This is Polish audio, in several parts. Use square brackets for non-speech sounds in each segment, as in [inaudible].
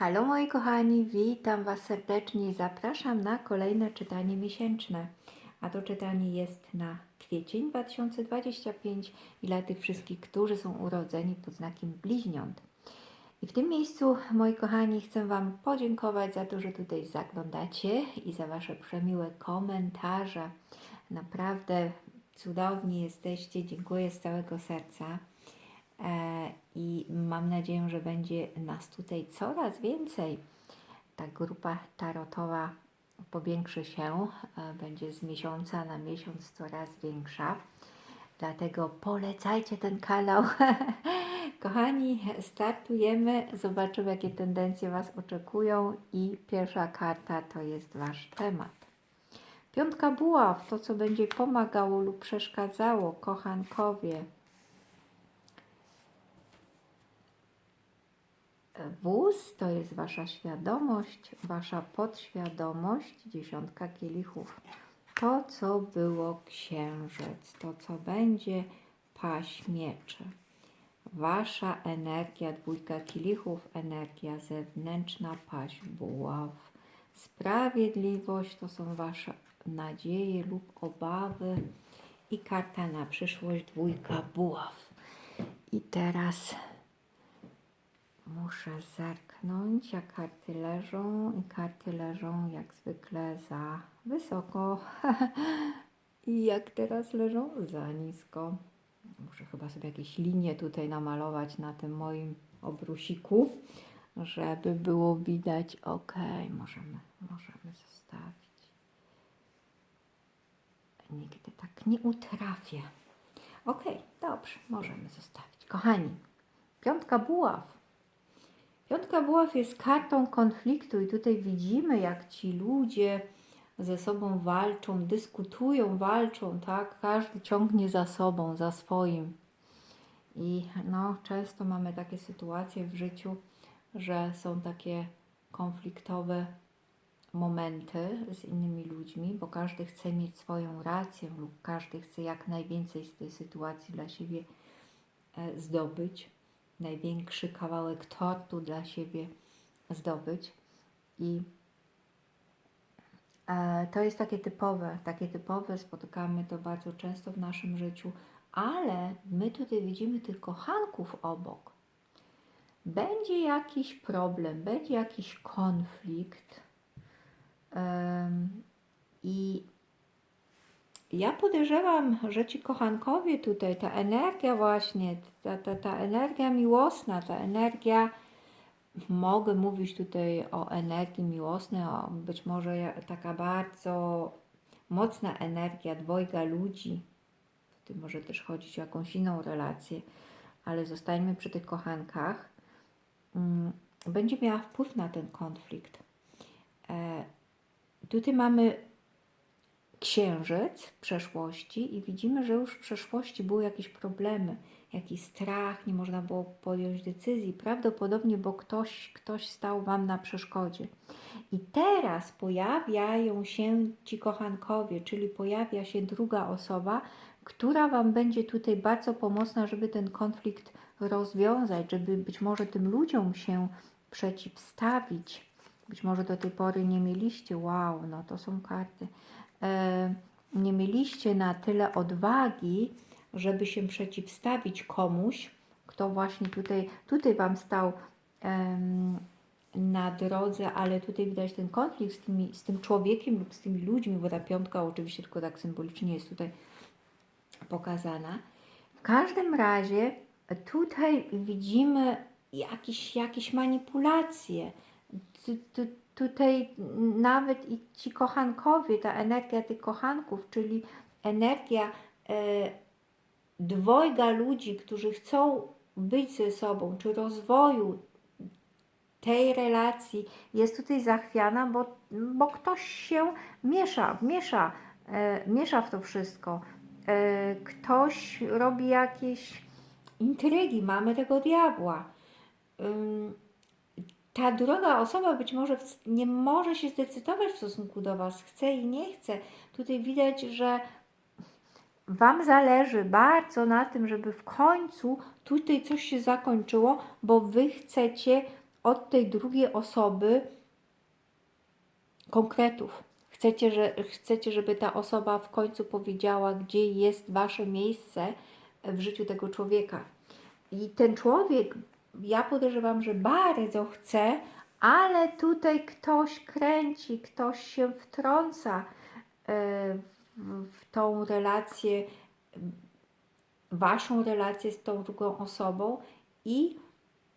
Halo moi kochani, witam Was serdecznie i zapraszam na kolejne czytanie miesięczne. A to czytanie jest na kwiecień 2025 i dla tych wszystkich, którzy są urodzeni pod znakiem bliźniąt. I w tym miejscu, moi kochani, chcę Wam podziękować za to, że tutaj zaglądacie i za Wasze przemiłe komentarze. Naprawdę cudowni jesteście. Dziękuję z całego serca. E, I mam nadzieję, że będzie nas tutaj coraz więcej. Ta grupa tarotowa powiększy się, e, będzie z miesiąca na miesiąc coraz większa. Dlatego polecajcie ten kanał. [laughs] Kochani, startujemy. Zobaczymy, jakie tendencje Was oczekują. I pierwsza karta to jest Wasz temat. Piątka buław, to co będzie pomagało lub przeszkadzało, kochankowie. Wóz to jest Wasza świadomość, Wasza podświadomość, dziesiątka kielichów. To, co było księżyc, to, co będzie paść mieczy. Wasza energia, dwójka kielichów, energia zewnętrzna, paść buław. Sprawiedliwość to są Wasze nadzieje lub obawy. I karta na przyszłość, dwójka buław. I teraz Muszę zerknąć, jak karty leżą i karty leżą jak zwykle za wysoko [laughs] i jak teraz leżą za nisko. Muszę chyba sobie jakieś linie tutaj namalować na tym moim obrusiku, żeby było widać. Ok, możemy, możemy zostawić. Nigdy tak nie utrafię. Ok, dobrze, możemy zostawić. Kochani, piątka buław. Piątka buław jest kartą konfliktu i tutaj widzimy, jak ci ludzie ze sobą walczą, dyskutują, walczą, tak? Każdy ciągnie za sobą, za swoim. I no, często mamy takie sytuacje w życiu, że są takie konfliktowe momenty z innymi ludźmi, bo każdy chce mieć swoją rację lub każdy chce jak najwięcej z tej sytuacji dla siebie e, zdobyć największy kawałek tortu dla siebie zdobyć. I e, to jest takie typowe, takie typowe, spotykamy to bardzo często w naszym życiu, ale my tutaj widzimy tych kochanków obok. Będzie jakiś problem, będzie jakiś konflikt i ja podejrzewam, że ci kochankowie tutaj, ta energia właśnie, ta, ta, ta energia miłosna, ta energia, mogę mówić tutaj o energii miłosnej, o być może taka bardzo mocna energia dwojga ludzi, tu może też chodzić o jakąś inną relację, ale zostańmy przy tych kochankach, mm, będzie miała wpływ na ten konflikt. E, tutaj mamy księżyc w przeszłości i widzimy, że już w przeszłości były jakieś problemy, jakiś strach, nie można było podjąć decyzji, prawdopodobnie, bo ktoś, ktoś stał Wam na przeszkodzie. I teraz pojawiają się ci kochankowie, czyli pojawia się druga osoba, która Wam będzie tutaj bardzo pomocna, żeby ten konflikt rozwiązać, żeby być może tym ludziom się przeciwstawić. Być może do tej pory nie mieliście, wow, no to są karty nie mieliście na tyle odwagi, żeby się przeciwstawić komuś, kto właśnie tutaj, tutaj Wam stał na drodze, ale tutaj widać ten konflikt z, tymi, z tym człowiekiem lub z tymi ludźmi, bo ta piątka oczywiście tylko tak symbolicznie jest tutaj pokazana. W każdym razie tutaj widzimy jakieś, jakieś manipulacje. Tu, tu, tutaj nawet i ci kochankowie, ta energia tych kochanków, czyli energia e, dwojga ludzi, którzy chcą być ze sobą, czy rozwoju tej relacji jest tutaj zachwiana, bo, bo ktoś się miesza, miesza, e, miesza w to wszystko. E, ktoś robi jakieś intrygi, mamy tego diabła ta druga osoba być może nie może się zdecydować w stosunku do Was, chce i nie chce. Tutaj widać, że Wam zależy bardzo na tym, żeby w końcu tutaj coś się zakończyło, bo Wy chcecie od tej drugiej osoby konkretów. Chcecie, że, chcecie, żeby ta osoba w końcu powiedziała, gdzie jest wasze miejsce w życiu tego człowieka. I ten człowiek, ja podejrzewam, że bardzo chce, ale tutaj ktoś kręci, ktoś się wtrąca e, w, tą relację, waszą relację z tą drugą osobą i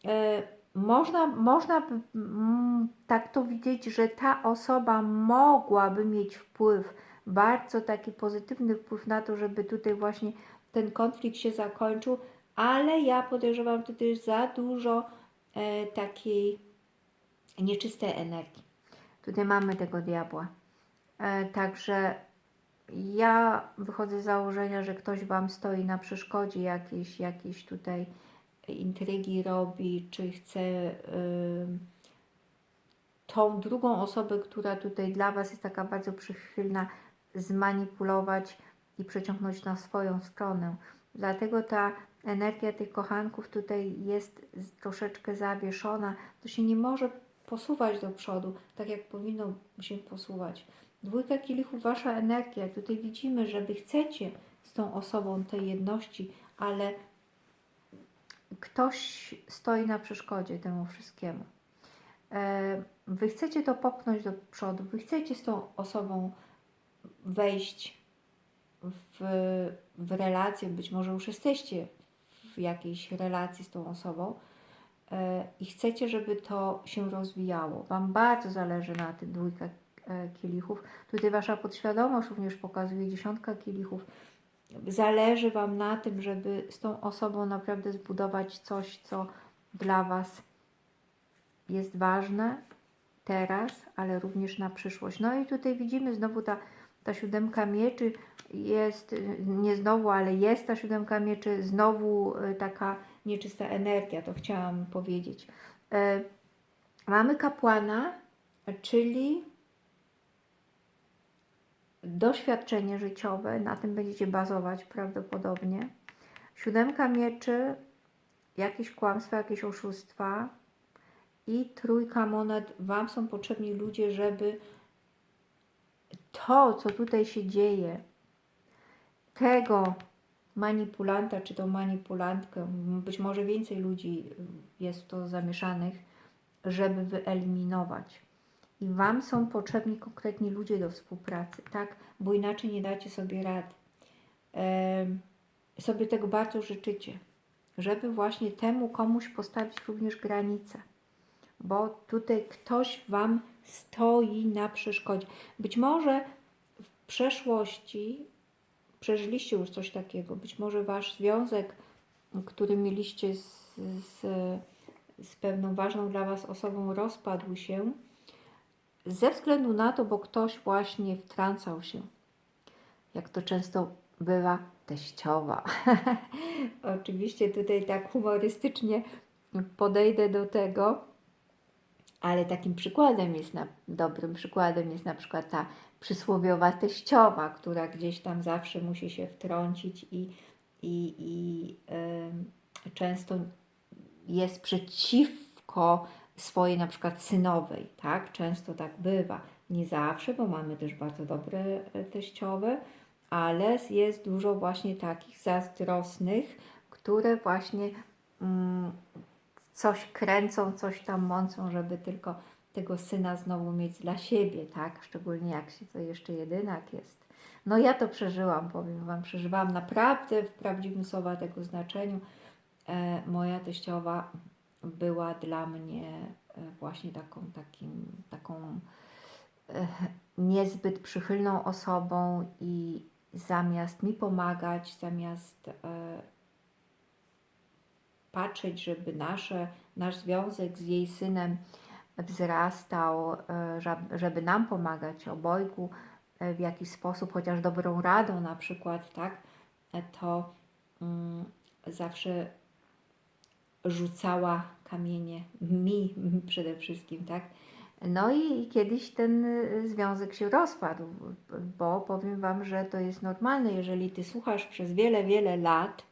e, można, można mm, tak to widzieć, że ta osoba mogłaby mieć wpływ, bardzo taki pozytywny wpływ na to, żeby tutaj właśnie ten konflikt się zakończył, ale ja podejrzewam tutaj za dużo e, takiej nieczystej energii. Tutaj mamy tego diabła. E, także ja wychodzę z założenia, że ktoś Wam stoi na przeszkodzie, jakieś, jakieś tutaj intrygi robi, czy chce y, tą drugą osobę, która tutaj dla Was jest taka bardzo przychylna, zmanipulować i przeciągnąć na swoją stronę. Dlatego ta energia tych kochanków tutaj jest troszeczkę zawieszona. To się nie może posuwać do przodu, tak jak powinno się posuwać. Dwójka kielichów, Wasza energia. Tutaj widzimy, że Wy chcecie z tą osobą tej jedności, ale ktoś stoi na przeszkodzie temu wszystkiemu. E, Wy chcecie to popchnąć do przodu, wy chcecie z tą osobą wejść w, w relację, być może już jesteście w jakiejś relacji z tą osobą e, i chcecie, żeby to się rozwijało. Wam bardzo zależy na tym dwójka e, kielichów. Tutaj Wasza podświadomość również pokazuje dziesiątka kielichów zależy Wam na tym, żeby z tą osobą naprawdę zbudować coś, co dla Was jest ważne teraz, ale również na przyszłość. No i tutaj widzimy znowu ta, ta siódemka mieczy jest, nie znowu, ale jest ta siódemka mieczy, znowu y, taka nieczysta energia, to chciałam powiedzieć. E, Mamy kapłana, czyli doświadczenie życiowe, na tym będziecie bazować prawdopodobnie. Siódemka mieczy, jakieś kłamstwa, jakieś oszustwa i trójka monet. Wam są potrzebni ludzie, żeby to, co tutaj się dzieje, tego manipulanta, czy tą manipulantkę, być może więcej ludzi jest to zamieszanych, żeby wyeliminować. I Wam są potrzebni konkretni ludzie do współpracy, tak? Bo inaczej nie dacie sobie rady. Em, sobie tego bardzo życzycie, żeby właśnie temu komuś postawić również granice. Bo tutaj ktoś Wam stoi na przeszkodzie. Być może w przeszłości przeżyliście już coś takiego. Być może Wasz związek, który mieliście z, z, z pewną ważną dla Was osobą, rozpadł się ze względu na to, bo ktoś właśnie wtrącał się, jak to często bywa, teściowa. [laughs] Oczywiście tutaj tak humorystycznie podejdę do tego, ale takim przykładem jest, na, dobrym przykładem jest na przykład ta przysłowiowa teściowa, która gdzieś tam zawsze musi się wtrącić i, i, i em, często jest przeciwko swojej na przykład synowej, tak? Często tak bywa. Nie zawsze, bo mamy też bardzo dobre e, teściowe, ale jest dużo właśnie takich zazdrosnych, które właśnie mm, coś kręcą, coś tam mącą, żeby tylko tego syna znowu mieć dla siebie, tak? Szczególnie jak się to jeszcze jedynak jest. No ja to przeżyłam, powiem Wam, przeżywałam naprawdę w prawdziwym słowa tego znaczeniu. E, moja teściowa była dla mnie e, właśnie taką, takim, taką e, niezbyt przychylną osobą i zamiast mi pomagać, zamiast e, patrzeć, żeby nasze, nasz związek z jej synem wzrastał, e, żeby nam pomagać obojgu e, w jakiś sposób, chociaż dobrą radą na przykład, tak, e, to mm, zawsze rzucała kamienie mi przede wszystkim, tak. No i kiedyś ten związek się rozpadł, bo powiem Wam, że to jest normalne, jeżeli Ty słuchasz przez wiele, wiele lat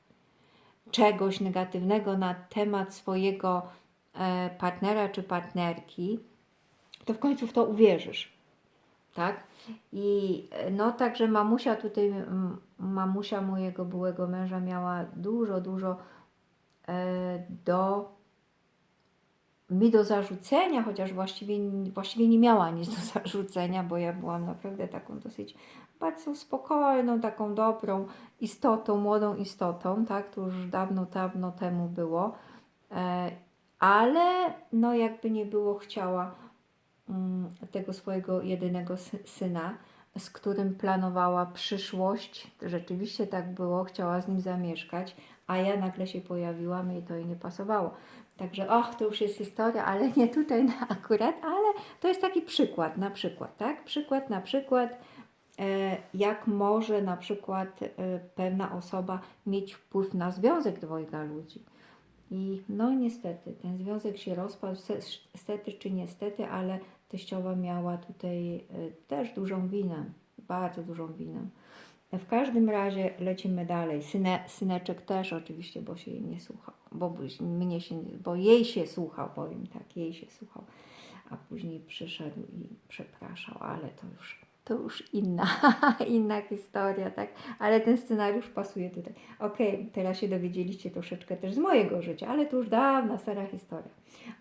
czegoś negatywnego na temat swojego e, partnera czy partnerki, to w końcu w to uwierzysz. Tak? I e, no także mamusia tutaj, mamusia mojego byłego męża miała dużo, dużo e, do mi do zarzucenia, chociaż właściwie, właściwie nie miała nic do [laughs] zarzucenia, bo ja byłam naprawdę taką dosyć bardzo spokojną, taką dobrą istotą, młodą istotą, tak, to już dawno, dawno temu było, e, ale no jakby nie było, chciała mm, tego swojego jedynego sy- syna, z którym planowała przyszłość, rzeczywiście tak było, chciała z nim zamieszkać, a ja nagle się pojawiłam i to jej nie pasowało. Także, och, to już jest historia, ale nie tutaj na akurat, ale to jest taki przykład, na przykład, tak? Przykład na przykład, e, jak może na przykład e, pewna osoba mieć wpływ na związek dwojga ludzi. I no niestety, ten związek się rozpadł, se- stety czy niestety, ale teściowa miała tutaj e, też dużą winę, bardzo dużą winę. W każdym razie lecimy dalej. Syne, syneczek też oczywiście, bo się jej nie słuchał, bo mnie się, bo jej się słuchał, powiem tak, jej się słuchał, a później przyszedł i przepraszał, ale to już, to już inna, [laughs] inna historia, tak, ale ten scenariusz pasuje tutaj. Okej, teraz się dowiedzieliście troszeczkę też z mojego życia, ale to już dawna, stara historia.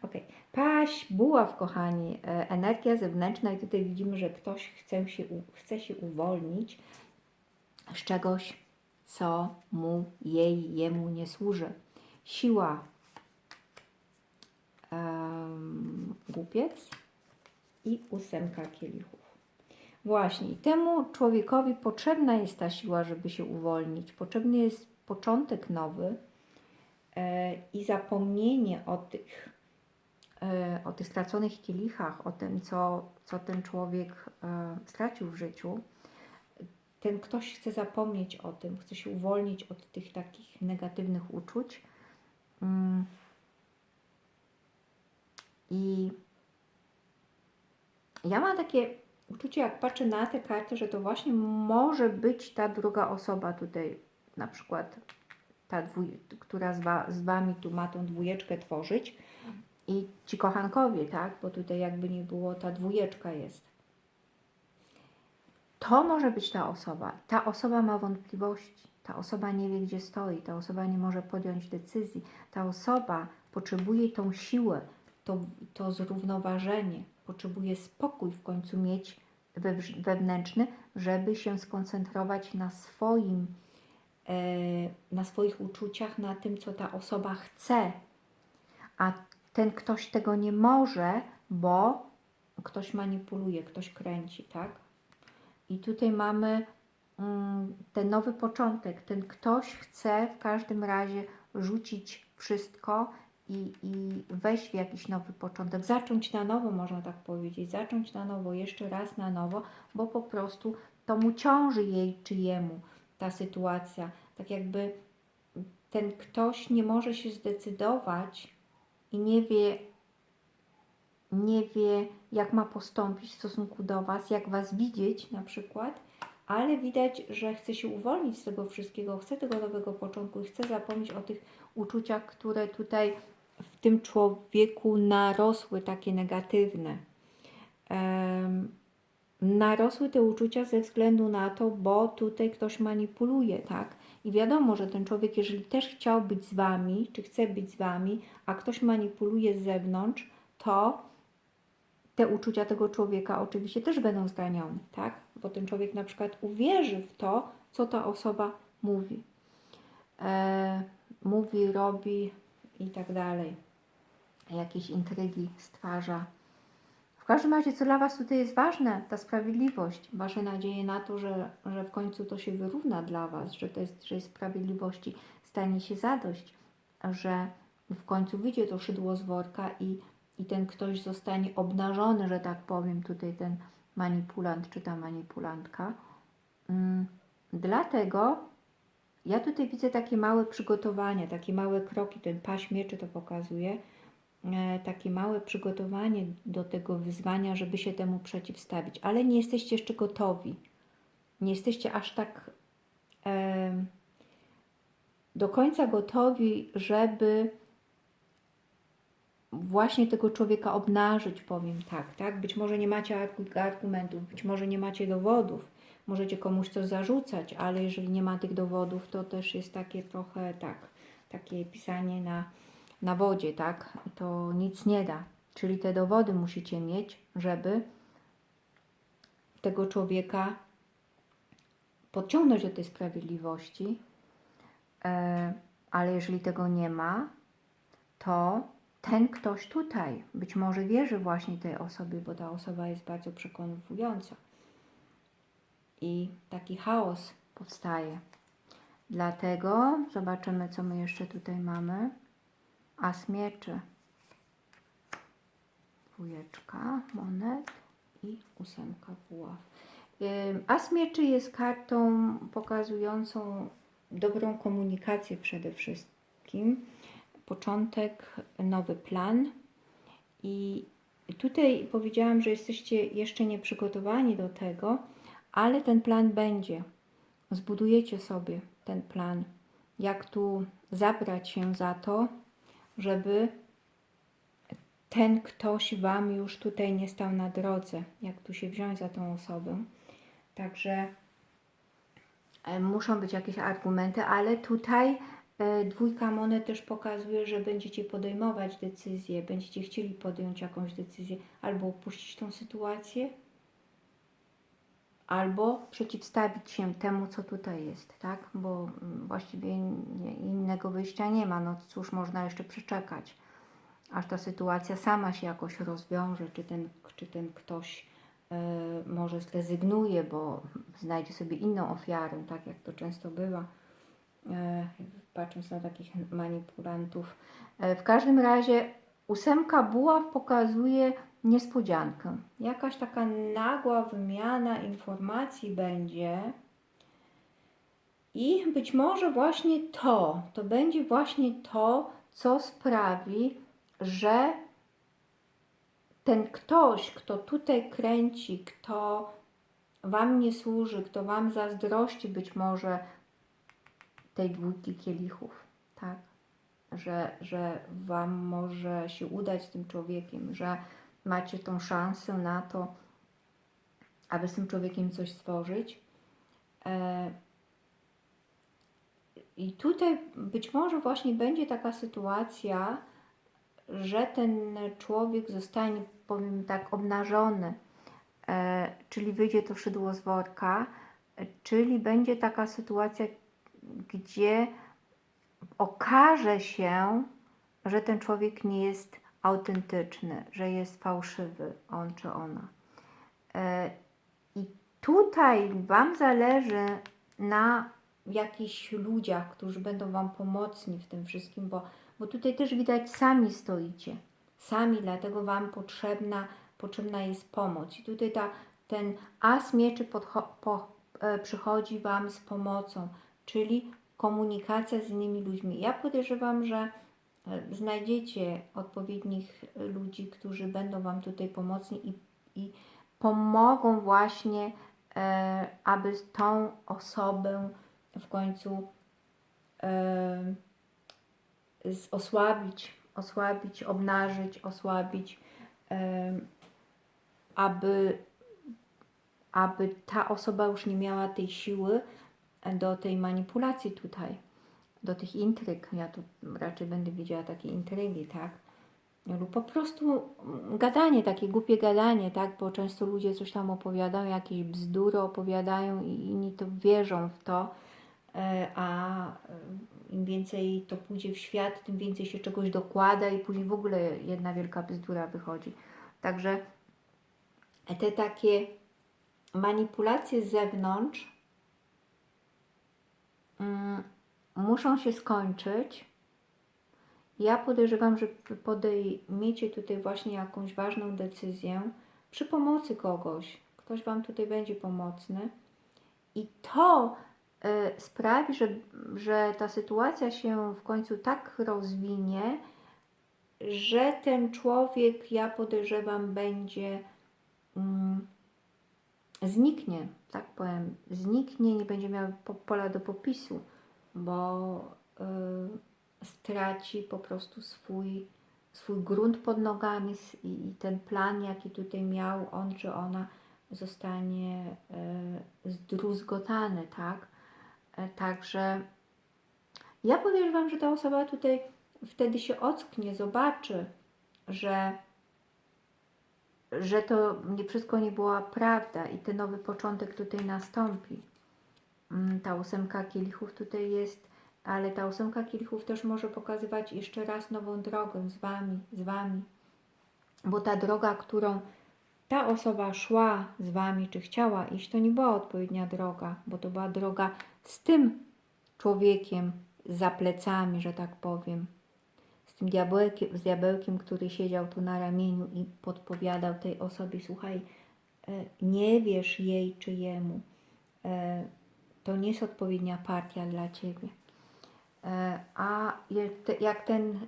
Okej, paść, buław, kochani, e, energia zewnętrzna i tutaj widzimy, że ktoś chce się, chce się uwolnić z czegoś, co mu, jej, jemu nie służy. Siła em, głupiec i ósemka kielichów. Właśnie, temu człowiekowi potrzebna jest ta siła, żeby się uwolnić. Potrzebny jest początek nowy e, i zapomnienie o tych, e, o tych straconych kielichach, o tym, co, co ten człowiek e, stracił w życiu ten ktoś chce zapomnieć o tym, chce się uwolnić od tych takich negatywnych uczuć. Mm. I ja mam takie uczucie, jak patrzę na tę kartę, że to właśnie może być ta druga osoba tutaj, na przykład ta, dwuj, która z, wa, z Wami tu ma tą dwójeczkę tworzyć. I ci kochankowie, tak? Bo tutaj jakby nie było, ta dwójeczka jest to może być ta osoba. Ta osoba ma wątpliwości, ta osoba nie wie, gdzie stoi, ta osoba nie może podjąć decyzji, ta osoba potrzebuje tą siłę, to, to zrównoważenie, potrzebuje spokój w końcu mieć wewnętrzny, żeby się skoncentrować na swoim, e, na swoich uczuciach, na tym, co ta osoba chce. A ten ktoś tego nie może, bo ktoś manipuluje, ktoś kręci, tak? I tutaj mamy mm, ten nowy początek. Ten ktoś chce w każdym razie rzucić wszystko i, i wejść w jakiś nowy początek, zacząć na nowo, można tak powiedzieć, zacząć na nowo, jeszcze raz na nowo, bo po prostu to mu ciąży jej czy jemu ta sytuacja. Tak jakby ten ktoś nie może się zdecydować i nie wie, nie wie, jak ma postąpić w stosunku do Was, jak Was widzieć na przykład, ale widać, że chce się uwolnić z tego wszystkiego, chce tego nowego początku i chce zapomnieć o tych uczuciach, które tutaj w tym człowieku narosły, takie negatywne. Em, narosły te uczucia ze względu na to, bo tutaj ktoś manipuluje, tak? I wiadomo, że ten człowiek, jeżeli też chciał być z Wami, czy chce być z Wami, a ktoś manipuluje z zewnątrz, to te uczucia tego człowieka oczywiście też będą zranione, tak? Bo ten człowiek na przykład uwierzy w to, co ta osoba mówi. E, mówi, robi i tak dalej. Jakieś intrygi stwarza. W każdym razie, co dla Was tutaj jest ważne, ta sprawiedliwość, Wasze nadzieje na to, że, że w końcu to się wyrówna dla Was, że to jest, że sprawiedliwości stanie się zadość, że w końcu wyjdzie to szydło z worka i i ten ktoś zostanie obnażony, że tak powiem, tutaj ten manipulant czy ta manipulantka. Mm, Dlatego ja tutaj widzę takie małe przygotowanie, takie małe kroki, ten paś to pokazuje, e, takie małe przygotowanie do tego wyzwania, żeby się temu przeciwstawić, ale nie jesteście jeszcze gotowi. Nie jesteście aż tak em, do końca gotowi, żeby właśnie tego człowieka obnażyć, powiem tak, tak? Być może nie macie argu- argumentów, być może nie macie dowodów, możecie komuś coś zarzucać, ale jeżeli nie ma tych dowodów, to też jest takie trochę tak, takie pisanie na, na wodzie, tak? To nic nie da. Czyli te dowody musicie mieć, żeby tego człowieka podciągnąć do tej sprawiedliwości, e, ale jeżeli tego nie ma, to ten ktoś tutaj być może wierzy właśnie tej osobie, bo ta osoba jest bardzo przekonująca. I taki chaos powstaje. Dlatego zobaczymy, co my jeszcze tutaj mamy. As mieczy, dwójeczka monet i ósemka buław. As jest kartą pokazującą dobrą komunikację przede wszystkim początek, nowy plan. I tutaj powiedziałam, że jesteście jeszcze nie przygotowani do tego, ale ten plan będzie. Zbudujecie sobie ten plan, jak tu zabrać się za to, żeby ten ktoś Wam już tutaj nie stał na drodze, jak tu się wziąć za tą osobę. Także e, muszą być jakieś argumenty, ale tutaj dwójka monet też pokazuje, że będziecie podejmować decyzje, będziecie chcieli podjąć jakąś decyzję, albo opuścić tą sytuację, albo przeciwstawić się temu, co tutaj jest, tak? Bo mm, właściwie innego wyjścia nie ma. No cóż, można jeszcze przeczekać, aż ta sytuacja sama się jakoś rozwiąże, czy ten, czy ten ktoś e, może zrezygnuje, bo znajdzie sobie inną ofiarę, tak jak to często bywa, e, patrząc na takich manipulantów. E, w każdym razie ósemka buław pokazuje niespodziankę. Jakaś taka nagła wymiana informacji będzie. I być może właśnie to, to będzie właśnie to, co sprawi, że ten ktoś, kto tutaj kręci, kto Wam nie służy, kto Wam zazdrości być może tej dwójki kielichów, tak? Że, że Wam może się udać z tym człowiekiem, że macie tą szansę na to, aby z tym człowiekiem coś stworzyć. E, I tutaj być może właśnie będzie taka sytuacja, że ten człowiek zostanie, powiem tak, obnażony, e, czyli wyjdzie to szydło z worka, czyli będzie taka sytuacja, gdzie okaże się, że ten człowiek nie jest autentyczny, że jest fałszywy, on czy ona. E, I tutaj Wam zależy na jakichś ludziach, którzy będą Wam pomocni w tym wszystkim, bo, bo tutaj też widać, sami stoicie. Sami, dlatego Wam potrzebna, potrzebna jest pomoc. I tutaj ta, ten as mieczy podcho- po, e, przychodzi Wam z pomocą, czyli komunikacja z innymi ludźmi. Ja podejrzewam, że e, znajdziecie odpowiednich ludzi, którzy będą Wam tutaj pomocni i, i pomogą właśnie, e, aby tą osobę w końcu e, osłabić, osłabić, obnażyć, osłabić, e, aby, aby ta osoba już nie miała tej siły do tej manipulacji tutaj, do tych intryg. Ja tu raczej będę widziała takie intrygi, tak? Lub po prostu gadanie, takie głupie gadanie, tak? Bo często ludzie coś tam opowiadają, jakieś bzdury opowiadają i inni to wierzą w to, e, a e, im więcej to pójdzie w świat, tym więcej się czegoś dokłada i później w ogóle jedna wielka bzdura wychodzi. Także te takie manipulacje z zewnątrz muszą się skończyć. Ja podejrzewam, że podejmiecie tutaj właśnie jakąś ważną decyzję przy pomocy kogoś. Ktoś Wam tutaj będzie pomocny. I to y, sprawi, że, że ta sytuacja się w końcu tak rozwinie, że ten człowiek, ja podejrzewam, będzie mm, zniknie, tak powiem, zniknie, nie będzie miał po- pola do popisu, bo y, straci po prostu swój swój grunt pod nogami i, i ten plan, jaki tutaj miał on czy ona, zostanie e, zdruzgotany, tak? E, także ja podejrzewam, że ta osoba tutaj wtedy się ocknie, zobaczy, że, że to nie wszystko nie była prawda i ten nowy początek tutaj nastąpi. Mm, Ta ósemka kielichów tutaj jest, ale ta ósemka kielichów też może pokazywać jeszcze raz nową drogę z Wami, z Wami. Bo ta droga, którą ta osoba szła z Wami, czy chciała iść, to nie była odpowiednia droga, bo to była droga z tym człowiekiem za plecami, że tak powiem. Tym diabełkiem, z diabełkiem, który siedział tu na ramieniu i podpowiadał tej osobie, słuchaj, e, nie wierz jej czy jemu. E, To nie jest odpowiednia partia dla Ciebie. E, A jak ten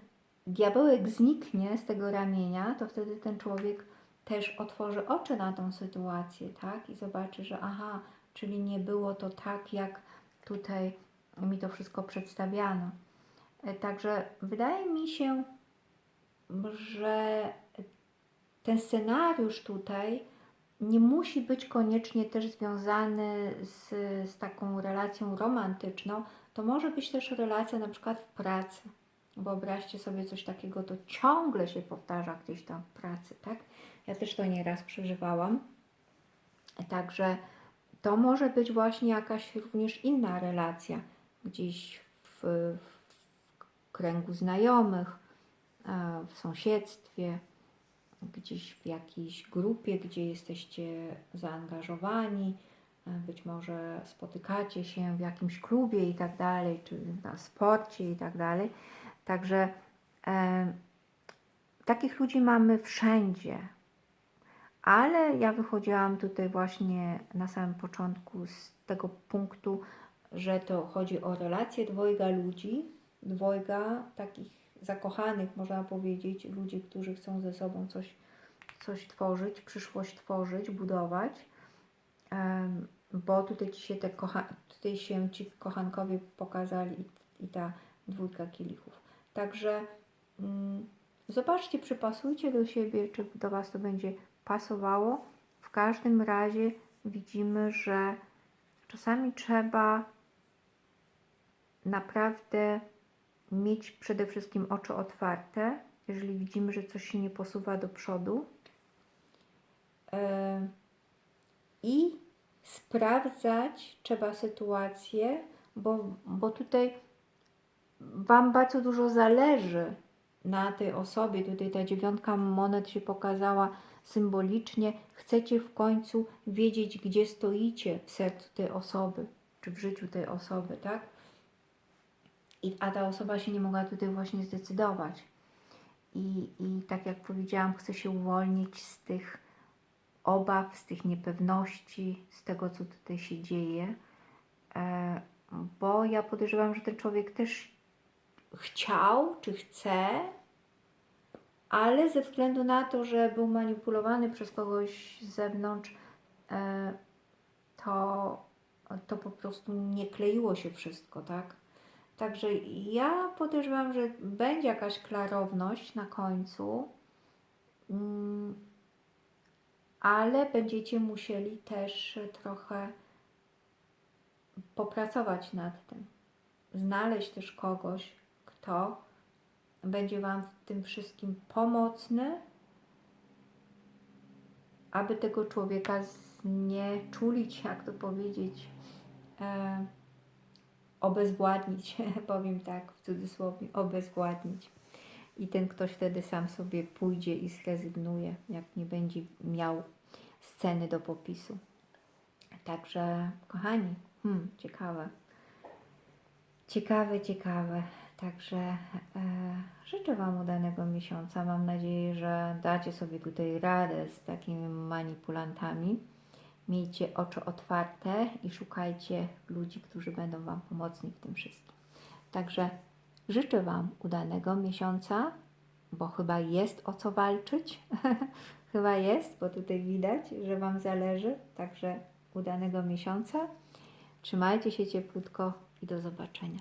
diabełek zniknie z tego ramienia, to wtedy ten człowiek też otworzy oczy na tą sytuację, tak? I zobaczy, że aha, czyli nie było to tak, jak tutaj mi to wszystko przedstawiano. E, Także wydaje mi się, że ten scenariusz tutaj nie musi być koniecznie też związany z, z taką relacją romantyczną. To może być też relacja na przykład w pracy. Wyobraźcie sobie coś takiego, to ciągle się powtarza gdzieś tam w pracy, tak? Ja też to nieraz przeżywałam. Także to może być właśnie jakaś również inna relacja, gdzieś w, w kręgu znajomych, e, w sąsiedztwie, gdzieś w jakiejś grupie, gdzie jesteście zaangażowani, e, być może spotykacie się w jakimś klubie i tak dalej, czy na sporcie i tak dalej. Także e, takich ludzi mamy wszędzie. Ale ja wychodziłam tutaj właśnie na samym początku z tego punktu, że to chodzi o relacje dwojga ludzi, dwojga takich zakochanych, można powiedzieć, ludzi, którzy chcą ze sobą coś, coś tworzyć, przyszłość tworzyć, budować. Bo tutaj ci się te kocha- tutaj się ci kochankowie pokazali i, i ta dwójka kielichów. Także mm, zobaczcie, przypasujcie do siebie, czy do Was to będzie pasowało. W każdym razie widzimy, że czasami trzeba naprawdę mieć przede wszystkim oczy otwarte, jeżeli widzimy, że coś się nie posuwa do przodu. Em, I sprawdzać trzeba sytuację, bo, bo tutaj Wam bardzo dużo zależy na tej osobie. Tutaj ta dziewiątka monet się pokazała symbolicznie. Chcecie w końcu wiedzieć, gdzie stoicie w sercu tej osoby, czy w życiu tej osoby, tak? I, a ta osoba się nie mogła tutaj właśnie zdecydować. I, I tak jak powiedziałam, chce się uwolnić z tych obaw, z tych niepewności, z tego, co tutaj się dzieje. E, bo ja podejrzewam, że ten człowiek też chciał, czy chce, ale ze względu na to, że był manipulowany przez kogoś z zewnątrz, e, to, to po prostu nie kleiło się wszystko, tak? Także ja podejrzewam, że będzie jakaś klarowność na końcu, mm, ale będziecie musieli też trochę popracować nad tym. Znaleźć też kogoś, kto będzie Wam w tym wszystkim pomocny, aby tego człowieka znieczulić, jak to powiedzieć, e, obezwładnić, [laughs] powiem tak w cudzysłowie, obezwładnić. I ten ktoś wtedy sam sobie pójdzie i zrezygnuje, jak nie będzie miał sceny do popisu. Także, kochani, hmm, ciekawe. Ciekawe, ciekawe. Także e, życzę Wam udanego miesiąca. Mam nadzieję, że dacie sobie tutaj radę z takimi manipulantami. Miejcie oczy otwarte i szukajcie ludzi, którzy będą Wam pomocni w tym wszystkim. Także życzę Wam udanego miesiąca, bo chyba jest o co walczyć. [laughs] chyba jest, bo tutaj widać, że Wam zależy. Także udanego miesiąca. Trzymajcie się cieplutko i do zobaczenia.